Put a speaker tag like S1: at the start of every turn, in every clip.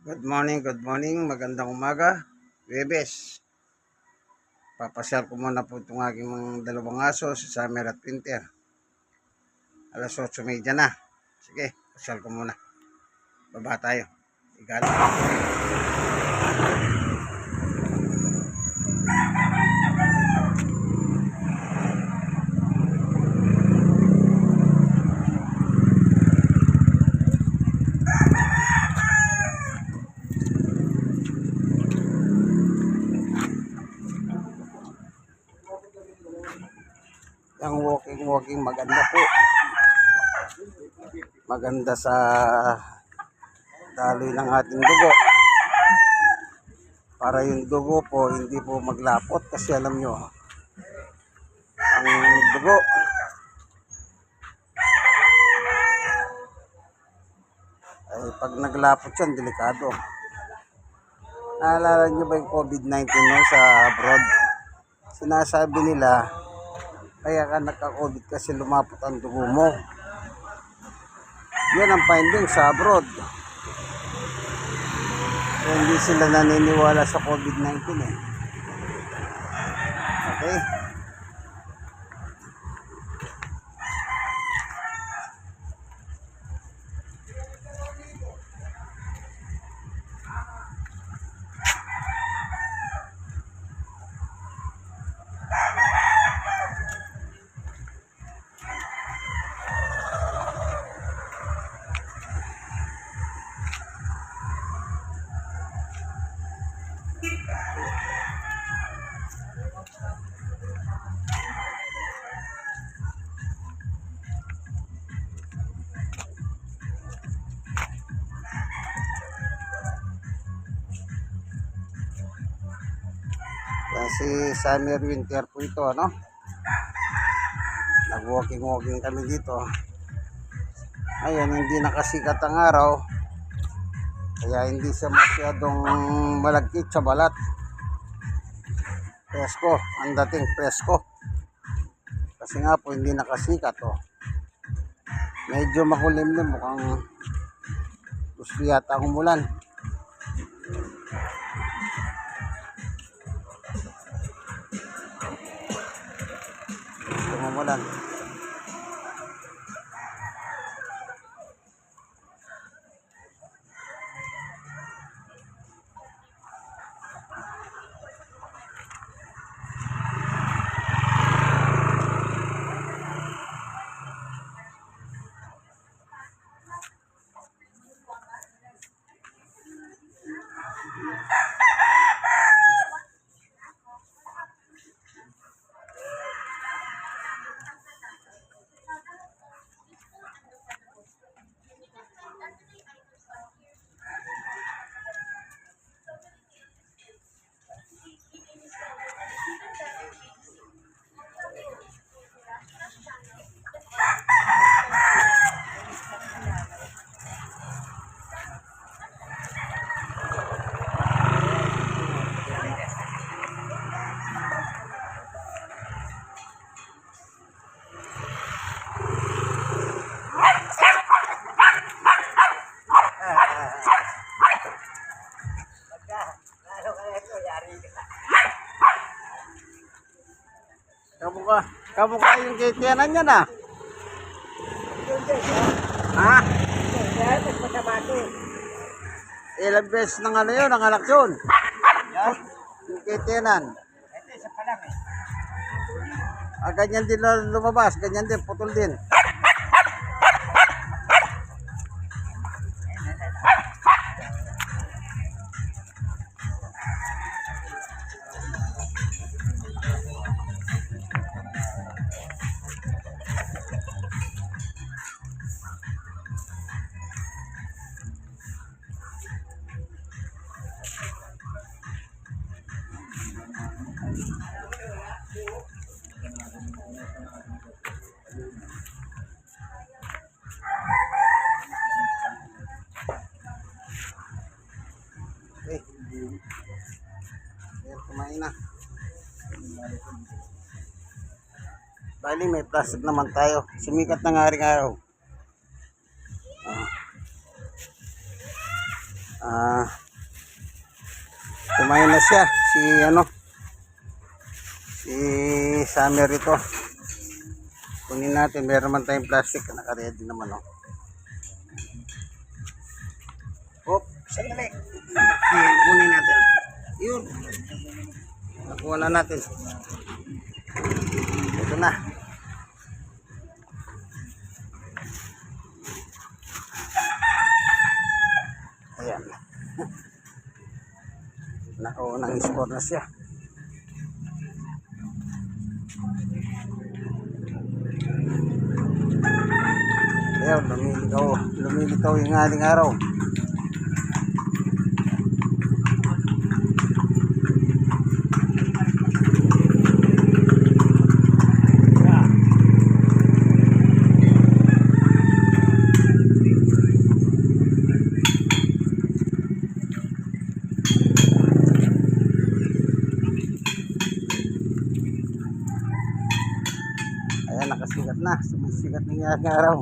S1: Good morning, good morning. Magandang umaga. Webes. Papasyal ko muna po itong aking mga dalawang aso, si Summer at Winter. Alas 8.30 na. Sige, pasyal ko muna. Baba tayo. Igala. Ang walking maganda po. Maganda sa daloy ng ating dugo. Para yung dugo po hindi po maglapot kasi alam nyo ang dugo ay pag naglapot yan delikado. Naalala nyo ba yung COVID-19 no, sa abroad? Sinasabi nila kaya ka nagka-COVID kasi lumapot ang dugo mo. Yan ang finding sa abroad. So, hindi sila naniniwala sa COVID-19 eh. Okay? Si Summer Winter po ito, ano? Nag-walking-walking kami dito. Ayan, hindi nakasikat ang araw. Kaya hindi siya masyadong malagkit sa balat. Presko, ang dating presko. Kasi nga po hindi nakasikat, oh. Medyo makulimlim, mukhang gusto yata ang umulan. Gusto mo Kamukha, kamukha yung kitiyanan niya na. Ha? Ilang beses ng ano yun, ang anak yun. Yung kitiyanan. Ah, ganyan din na lumabas, ganyan din, putol din. Ayan, kumain na. Bali, may plastic naman tayo. Sumikat na nga rin araw. Ah. Ah, kumain na siya. Si ano, si Summer ito. Kunin natin. Meron man tayong plastic. Naka-ready naman, oh. Hop, sandali. Ayan, kunin natin. Yun. Nakuha na natin. Ito na. Ayan. Nakaunang score na siya. Ayan, lumilitaw. Lumilitaw yung aling araw. Ayan, nakasikat na. Sumisikat na yung araw.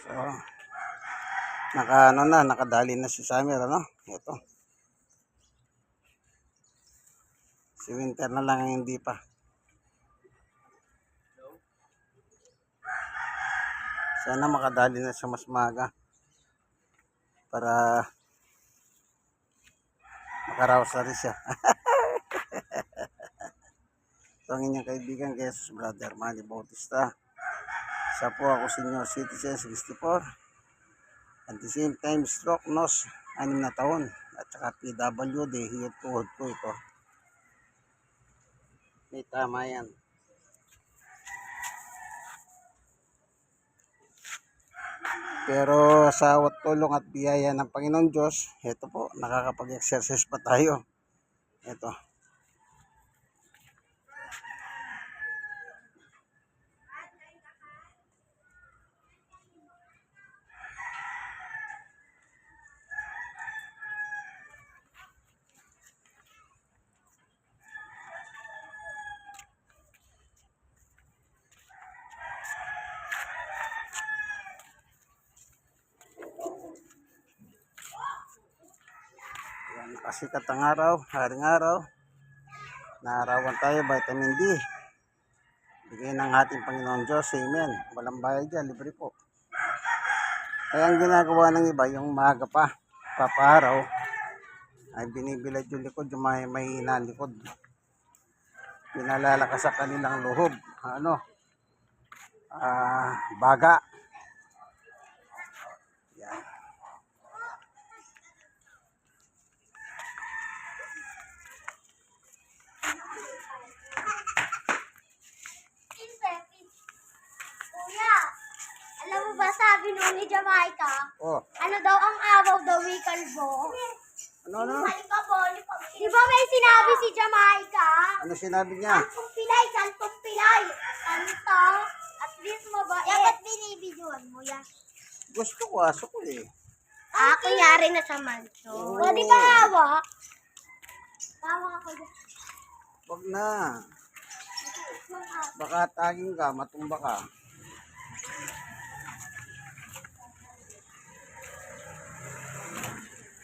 S1: So, naka ano na, nakadali na si Summer, ano? Ito. Si Winter na lang ang hindi pa. Sana makadali na siya mas maga. Para makaraos na rin siya. Ito ang inyong kaibigan, Jesus Brother Manny Bautista. Isa po ako senior citizen 64. At the same time, stroke nose, 6 na taon. At saka PWD, hiyot tuhod ko ito. May tama yan. Pero sa tulong at biyaya ng Panginoon Diyos, ito po, nakakapag-exercise pa tayo. Ito. Pasikat ang araw, haring araw. Naarawan tayo, vitamin D. Bigay ng ating Panginoon Diyos, Amen. Walang bayad dyan, libre po. Kaya ang ginagawa ng iba, yung maaga pa, paparaw, ay binibilad yung likod, yung may ang likod. Pinalalakas sa kanilang luhob. Ano? Ah, baga. Yan.
S2: Kuya, alam mo ba ni Jamaica,
S1: Oh,
S2: ano daw ang araw daw may kalbo?
S1: ano ano?
S2: Di ba may sinabi si Jamaica?
S1: Ano sinabi niya?
S2: Santong pilay, santong pilay. Santo, at least mabait. Dapat binibidyoan mo yan.
S1: Gusto ko, aso ko eh.
S2: Ah, kunyari na sa manso.
S1: Oo.
S2: Pwede ba hawak? Hawak ako dyan.
S1: Wag na. Baka taging ka, matumba ka.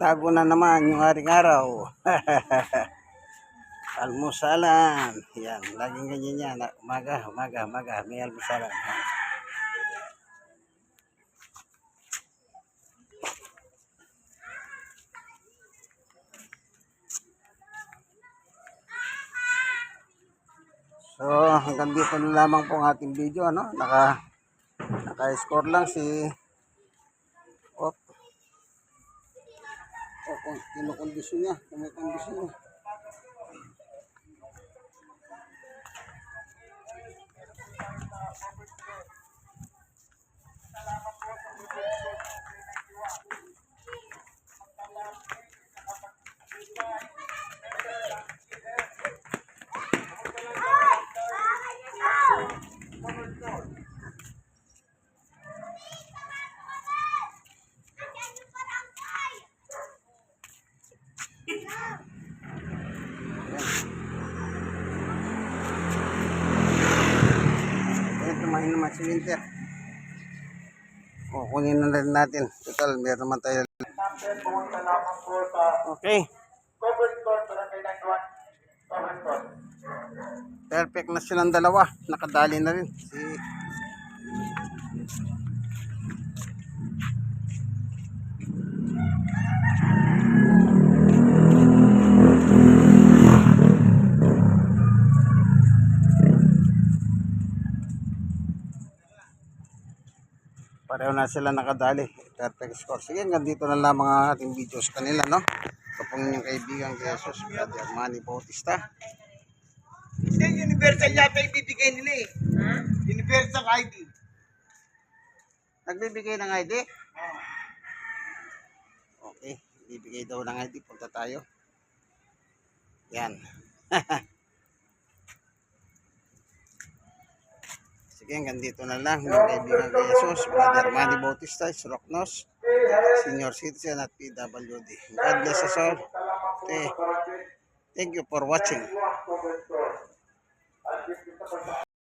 S1: Tago na naman yung haring araw. almusalan. Yan, laging ganyan yan. Umaga, umaga, umaga. May almusalan. So, hanggang dito na lamang po ang ating video, ano? Naka, naka-score lang si kung kinukondisyon niya, kung may kondisyon niya. Tumahin naman si Winter. O, kunin na rin natin. Total, meron naman tayo. Okay. Perfect na silang dalawa. Nakadali na rin. Si Pareho na sila nakadali. Perfect score. Sige, hanggang dito na lang mga ating videos kanila, no? Ito pong inyong kaibigan kay Jesus, Brother Manny Bautista.
S3: Hindi, universal yata ibibigay nila eh. Universal ID.
S1: Nagbibigay ng ID? Okay, bibigay daw ng ID. Punta tayo. Yan. Sige, hanggang dito na lang. Inyong kaibigan kay Jesus, Brother Manny Bautista, Rocknos, Senior Citizen at PWD. God bless us all. Okay. Thank you for watching.